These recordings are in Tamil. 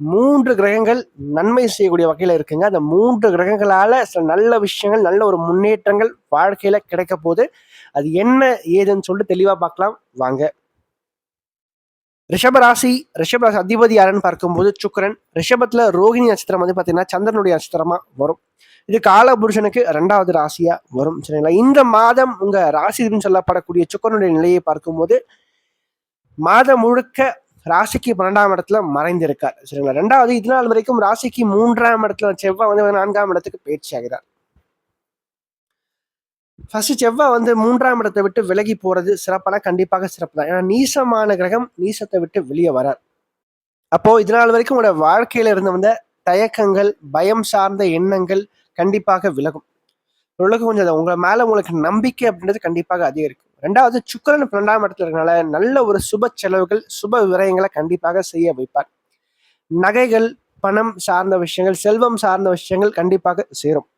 மூன்று கிரகங்கள் நன்மை செய்யக்கூடிய வகையில் இருக்குங்க. அந்த மூன்று கிரகங்களால சில நல்ல விஷயங்கள் நல்ல ஒரு முன்னேற்றங்கள் வாழ்க்கையில கிடைக்க போகுது. அது என்ன ஏதுன்னு சொல்லிட்டு தெளிவா பார்க்கலாம். வாங்க. ரிஷபராசி ரிஷபராசி அதிபதி யாருன்னு பார்க்கும்போது சுக்கரன். ரிஷபத்துல ரோகிணி நட்சத்திரம் வந்து பார்த்தீங்கன்னா சந்திரனுடைய நட்சத்திரமா வரும். இது காலபுருஷனுக்கு ரெண்டாவது ராசியா வரும். சரிங்களா? இந்த மாதம் உங்க ராசின்னு சொல்லப்படக்கூடிய சுக்கரனுடைய நிலையை பார்க்கும்போது மாதம் முழுக்க ராசிக்கு பன்னெண்டாம் இடத்துல மறைந்திருக்கார். சரிங்களா? ரெண்டாவது இது நாள் வரைக்கும் ராசிக்கு மூன்றாம் இடத்துல செவ்வாய் வந்து நான்காம் இடத்துக்கு பயிற்சி ஆகிறார். ஃபர்ஸ்ட் செவ்வாய் வந்து மூன்றாம் இடத்தை விட்டு விலகி போறது சிறப்பான கண்டிப்பாக சிறப்பு தான். ஏன்னா நீசமான கிரகம் நீசத்தை விட்டு வெளியே வரார். அப்போ இது நாள் வரைக்கும் உங்களோட வாழ்க்கையில இருந்து வந்த தயக்கங்கள் பயம் சார்ந்த எண்ணங்கள் கண்டிப்பாக விலகும். உலகம் கொஞ்சம் உங்களை மேல உங்களுக்கு நம்பிக்கை அப்படின்றது கண்டிப்பாக அதிகரிக்கும். ரெண்டாவது சுக்கரன் பன்னெண்டாம் இடத்துல இருக்கனால நல்ல ஒரு சுப செலவுகள் சுப விரயங்களை கண்டிப்பாக செய்ய வைப்பார். நகைகள் பணம் சார்ந்த விஷயங்கள் செல்வம் சார்ந்த விஷயங்கள் கண்டிப்பாக சேரும்.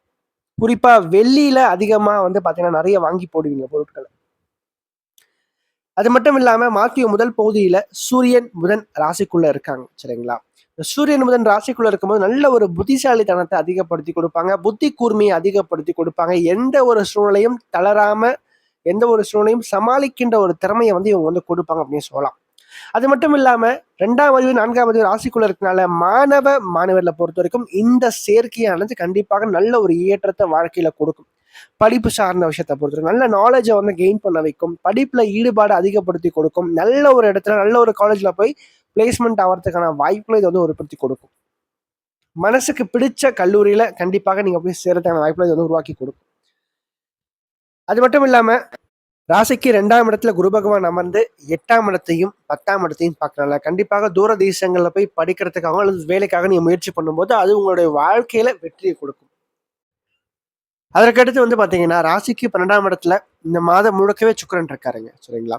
குறிப்பா வெள்ளியில அதிகமா வந்து பாத்தீங்கன்னா நிறைய வாங்கி போடுவீங்க பொருட்களை. அது மட்டும் இல்லாம மாத்திய முதல் பகுதியில சூரியன் புதன் ராசிக்குள்ள இருக்காங்க சரிங்களா? இந்த சூரியன் புதன் ராசிக்குள்ள இருக்கும்போது நல்ல ஒரு புத்திசாலித்தனத்தை அதிகப்படுத்தி கொடுப்பாங்க புத்தி கூர்மையை அதிகப்படுத்தி கொடுப்பாங்க. எந்த ஒரு சூழ்நிலையும் தளராம எந்த ஒரு சூழ்நிலையும் சமாளிக்கின்ற ஒரு திறமையை வந்து இவங்க வந்து கொடுப்பாங்க அப்படின்னு சொல்லலாம். அது மட்டும் இல்லாம ரெண்டாம் அறிவு நான்காம் பதிவு ராசிக்குள்ள இருக்கனால மாணவ மாணவர்களை பொறுத்த வரைக்கும் இந்த சேர்க்கையானது கண்டிப்பாக நல்ல ஒரு ஏற்றத்தை வாழ்க்கையில கொடுக்கும். படிப்பு சார்ந்த விஷயத்தை பொறுத்த நல்ல நாலேஜை வந்து கெயின் பண்ண வைக்கும். படிப்புல ஈடுபாடு அதிகப்படுத்தி கொடுக்கும். நல்ல ஒரு இடத்துல நல்ல ஒரு காலேஜ்ல போய் பிளேஸ்மெண்ட் ஆகிறதுக்கான வாய்ப்புகளை இது வந்து ஒருப்படுத்தி கொடுக்கும். மனசுக்கு பிடிச்ச கல்லூரியில கண்டிப்பாக நீங்க போய் சேரத்துக்கான வாய்ப்புகளை இது வந்து உருவாக்கி கொடுக்கும். அது மட்டும் இல்லாம ராசிக்கு ரெண்டாம் இடத்துல குரு பகவான் அமர்ந்து எட்டாம் இடத்தையும் பத்தாம் இடத்தையும் பார்க்கறனால கண்டிப்பாக தூர தேசங்கள்ல போய் படிக்கிறதுக்காக அல்லது வேலைக்காக நீங்க முயற்சி பண்ணும்போது அது உங்களுடைய வாழ்க்கையில வெற்றியை கொடுக்கும். அதற்கடுத்து வந்து பாத்தீங்கன்னா ராசிக்கு பன்னெண்டாம் இடத்துல இந்த மாதம் முழுக்கவே சுக்கரன் இருக்காருங்க. சரிங்களா?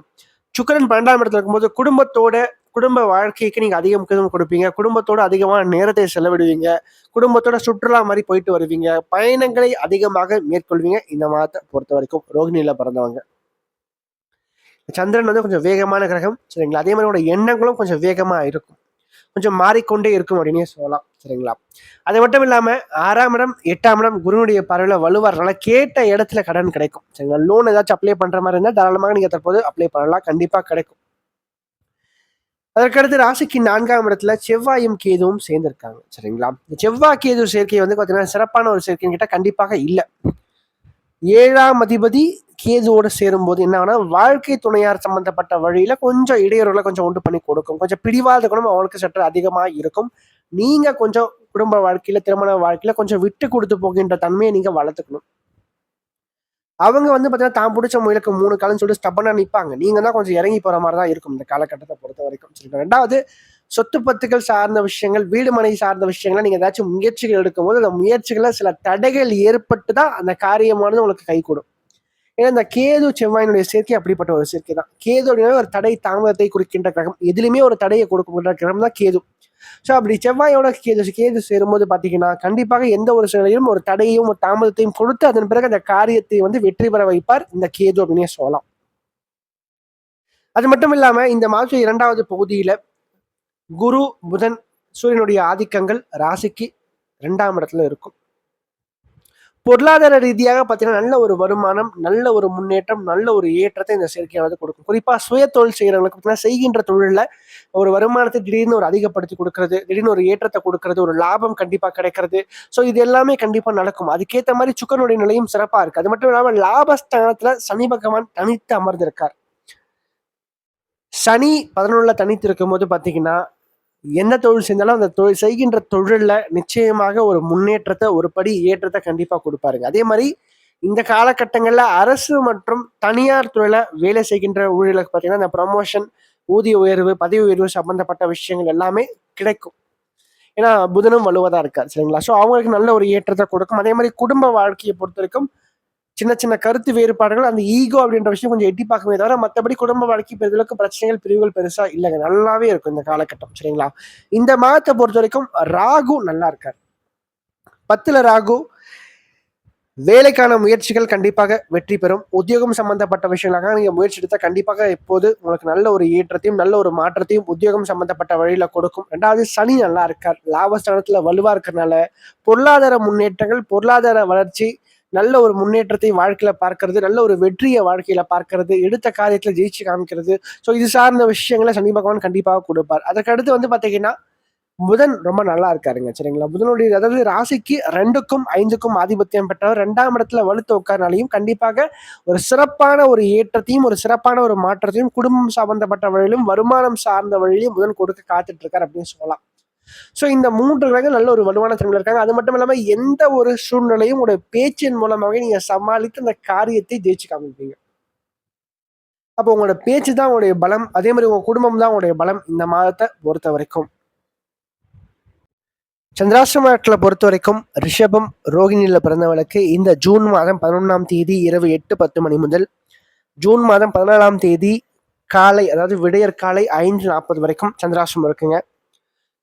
சுக்கரன் பன்னெண்டாம் இடத்துல இருக்கும்போது குடும்பத்தோட குடும்ப வாழ்க்கைக்கு நீங்க அதிக முக்கியத்துவம் கொடுப்பீங்க. குடும்பத்தோட அதிகமான நேரத்தை செலவிடுவீங்க. குடும்பத்தோட சுற்றுலா மாதிரி போயிட்டு வருவீங்க. பயணங்களை அதிகமாக மேற்கொள்வீங்க. இந்த மாதத்தை பொறுத்த வரைக்கும் ரோகிணியில் பிறந்தவங்க. சந்திரன் வந்து கொஞ்சம் வேகமான கிரகம். சரிங்களா? அதே மாதிரி எண்ணங்களும் கொஞ்சம் வேகமா இருக்கும். கொஞ்சம் மாறிக்கொண்டே இருக்கும் அப்படின்னே சொல்லலாம். சரிங்களா? அது மட்டும் இல்லாம ஆறாம் இடம் எட்டாம் இடம் குருனுடைய பார்வையில வலுவாறனால கேட்ட இடத்துல கடன் கிடைக்கும். சரிங்களா? லோன் ஏதாச்சும் அப்ளை பண்ற மாதிரி இருந்தால் தாராளமாக நீங்க தற்போது அப்ளை பண்ணலாம். கண்டிப்பா கிடைக்கும். அதற்கடுத்து ராசிக்கு நான்காம் இடத்துல செவ்வாயும் கேதுவும் சேர்ந்திருக்காங்க. சரிங்களா? இந்த செவ்வாய் கேது சேர்க்கை வந்து பார்த்தீங்கன்னா சிறப்பான ஒரு சேர்க்கைன்னு கேட்டால் கண்டிப்பாக இல்லை. ஏழாம் அதிபதி கேதுவோட சேரும்போது என்ன ஆனால் வாழ்க்கை துணையார் சம்பந்தப்பட்ட வழியில கொஞ்சம் இடையூறுகளை கொஞ்சம் உண்டு பண்ணி கொடுக்கும். கொஞ்சம் பிடிவாத குணம் அவங்களுக்கு சற்று அதிகமாக இருக்கும். நீங்க கொஞ்சம் குடும்ப வாழ்க்கையில திருமண வாழ்க்கையில கொஞ்சம் விட்டு கொடுத்து போகின்ற தன்மையை நீங்க வளர்த்துக்கணும். அவங்க வந்து பார்த்தீங்கன்னா தான் பிடிச்ச முயலுக்கு மூணு காலம்னு சொல்லிட்டு ஸ்டப்பனாக நிற்பாங்க நீங்கள் தான் கொஞ்சம் இறங்கி போகிற மாதிரி தான் இருக்கும் இந்த காலகட்டத்தை பொறுத்த வரைக்கும். சரி ரெண்டாவது சொத்து பத்துக்கள் சார்ந்த விஷயங்கள் வீடு மனை சார்ந்த விஷயங்களை நீங்கள் ஏதாச்சும் முயற்சிகள் எடுக்கும்போது அந்த முயற்சிகளை சில தடைகள் ஏற்பட்டு தான் அந்த காரியமானது உங்களுக்கு கை கூடும் ஏன்னா இந்த கேது செவ்வாயினுடைய சேர்க்கை அப்படிப்பட்ட ஒரு சேர்க்கை தான். கேது அப்படின்னா ஒரு தடை தாமதத்தை குறிக்கின்ற கிரகம். எதுலையுமே ஒரு தடையை கொடுக்கின்ற கிரகம் தான் கேது. ஸோ அப்படி செவ்வாயோட கேது கேது சேரும்போது பார்த்தீங்கன்னா கண்டிப்பாக எந்த ஒரு சூழ்நிலையிலும் ஒரு தடையையும் ஒரு தாமதத்தையும் கொடுத்து அதன் பிறகு அந்த காரியத்தை வந்து வெற்றி பெற வைப்பார் இந்த கேது அப்படின்னே சொல்லலாம். அது மட்டும் இல்லாமல் இந்த மாதம் இரண்டாவது பகுதியில் குரு புதன் சூரியனுடைய ஆதிக்கங்கள் ராசிக்கு ரெண்டாம் இடத்துல இருக்கும். பொருளாதார ரீதியாக பார்த்தீங்கன்னா நல்ல ஒரு வருமானம் நல்ல ஒரு முன்னேற்றம் நல்ல ஒரு ஏற்றத்தை இந்த செயற்கையானது கொடுக்கும். குறிப்பாக சுய தொழில் செய்கிறவங்களுக்கு பார்த்தீங்கன்னா செய்கின்ற தொழிலில் ஒரு வருமானத்தை திடீர்னு ஒரு அதிகப்படுத்தி கொடுக்கறது திடீர்னு ஒரு ஏற்றத்தை கொடுக்கறது ஒரு லாபம் கண்டிப்பாக கிடைக்கிறது. ஸோ இது எல்லாமே கண்டிப்பாக நடக்கும். அதுக்கேற்ற மாதிரி சுக்கரனுடைய நிலையும் சிறப்பாக இருக்கு. அது மட்டும் இல்லாமல் லாபஸ்தானத்தில் சனி பகவான் தனித்து அமர்ந்திருக்கார். சனி பதினொன்றில் தனித்து இருக்கும் போது பார்த்தீங்கன்னா எந்த தொழில் செஞ்சாலும் அந்த தொழில் செய்கின்ற தொழிலில் நிச்சயமாக ஒரு முன்னேற்றத்தை ஒரு படி ஏற்றத்தை கண்டிப்பாக கொடுப்பாருங்க. அதே மாதிரி இந்த காலகட்டங்களில் அரசு மற்றும் தனியார் துறையில் வேலை செய்கின்ற ஊழியர்களுக்கு பார்த்தீங்கன்னா இந்த ப்ரமோஷன் ஊதிய உயர்வு பதவி உயர்வு சம்பந்தப்பட்ட விஷயங்கள் எல்லாமே கிடைக்கும். ஏன்னா புதனும் வலுவதாக இருக்கார் சரிங்களா? ஸோ அவங்களுக்கு நல்ல ஒரு ஏற்றத்தை கொடுக்கும். அதே மாதிரி குடும்ப வாழ்க்கையை பொறுத்த வரைக்கும் சின்ன சின்ன கருத்து வேறுபாடுகள் அந்த ஈகோ அப்படின்ற விஷயம் கொஞ்சம் எட்டி பார்க்கவே தவிர மற்றபடி குடும்ப வாழ்க்கை பெருதளவுக்கு பிரச்சனைகள் பிரிவுகள் பெருசா இல்லைங்க. நல்லாவே இருக்கும் இந்த காலகட்டம் சரிங்களா? இந்த மாதத்தை பொறுத்த வரைக்கும் ராகு நல்லா இருக்கார். பத்துல ராகு வேலைக்கான முயற்சிகள் கண்டிப்பாக வெற்றி பெறும். உத்தியோகம் சம்பந்தப்பட்ட விஷயங்களாக நீங்கள் முயற்சி எடுத்தால் கண்டிப்பாக இப்போது உங்களுக்கு நல்ல ஒரு ஏற்றத்தையும் நல்ல ஒரு மாற்றத்தையும் உத்தியோகம் சம்பந்தப்பட்ட வழியில் கொடுக்கும். ரெண்டாவது சனி நல்லா இருக்கார். லாபஸ்தானத்தில் வலுவாக இருக்கிறதுனால பொருளாதார முன்னேற்றங்கள் பொருளாதார வளர்ச்சி நல்ல ஒரு முன்னேற்றத்தை வாழ்க்கையில பார்க்கறது நல்ல ஒரு வெற்றியை வாழ்க்கையில பார்க்கறது எடுத்த காரியத்துல ஜெயிச்சு காமிக்கிறது. ஸோ இது சார்ந்த விஷயங்களை சனி பகவான் கண்டிப்பாக கொடுப்பார். அதற்கடுத்து வந்து பாத்தீங்கன்னா புதன் ரொம்ப நல்லா இருக்காருங்க சரிங்களா? புதனுடைய அதாவது ராசிக்கு ரெண்டுக்கும் ஐந்துக்கும் ஆதிபத்தியம் பெற்றவர். ரெண்டாம் இடத்துல வலுத்து உட்காரனாலையும் கண்டிப்பாக ஒரு சிறப்பான ஒரு ஏற்றத்தையும் ஒரு சிறப்பான ஒரு மாற்றத்தையும் குடும்பம் சம்பந்தப்பட்ட வழியிலும் வருமானம் சார்ந்த வழியிலும் புதன் கொடுக்க காத்துட்டு இருக்கார் அப்படின்னு சொல்லலாம். ஸோ இந்த மூன்று கிரகங்கள் நல்ல ஒரு வலுவான திறமையில் இருக்காங்க. அது மட்டும் இல்லாமல் எந்த ஒரு சூழ்நிலையும் உங்களுடைய பேச்சின் மூலமாக நீங்க சமாளித்து அந்த காரியத்தை ஜெயிச்சு காமிப்பீங்க. அப்போ உங்களோட பேச்சு தான் உங்களுடைய பலம். அதே மாதிரி உங்கள் குடும்பம் தான் உங்களுடைய பலம் இந்த மாதத்தை பொறுத்த வரைக்கும். சந்திராசிரமத்தில் பொறுத்த வரைக்கும் ரிஷபம் ரோகிணியில் பிறந்தவளுக்கு இந்த ஜூன் மாதம் பதினொன்றாம் தேதி இரவு எட்டு பத்து மணி முதல் ஜூன் மாதம் பதினாலாம் தேதி காலை அதாவது விடையற் காலை ஐந்து நாற்பது வரைக்கும் சந்திராசிரமம் இருக்குங்க.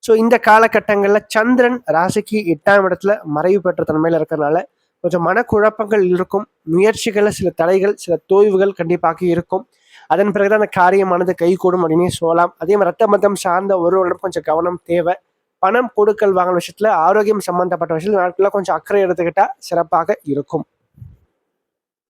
ஸோ இந்த காலகட்டங்களில் சந்திரன் ராசிக்கு எட்டாம் இடத்துல மறைவு பெற்ற தன்மையில் இருக்கிறனால கொஞ்சம் மனக்குழப்பங்கள் இருக்கும். முயற்சிகளில் சில தடைகள் சில தோய்வுகள் கண்டிப்பாக இருக்கும். அதன் பிறகுதான் அந்த காரியமானது கைகூடும் அப்படின்னு சொல்லலாம். அதே மாதிரி ரத்த மதம் சார்ந்த ஒருவரிடம் கொஞ்சம் கவனம் தேவை. பணம் கொடுக்கல் வாங்கல் விஷயத்துல ஆரோக்கியம் சம்பந்தப்பட்ட விஷயத்துல நாட்களில் கொஞ்சம் அக்கறை எடுத்துக்கிட்டா சிறப்பாக இருக்கும்.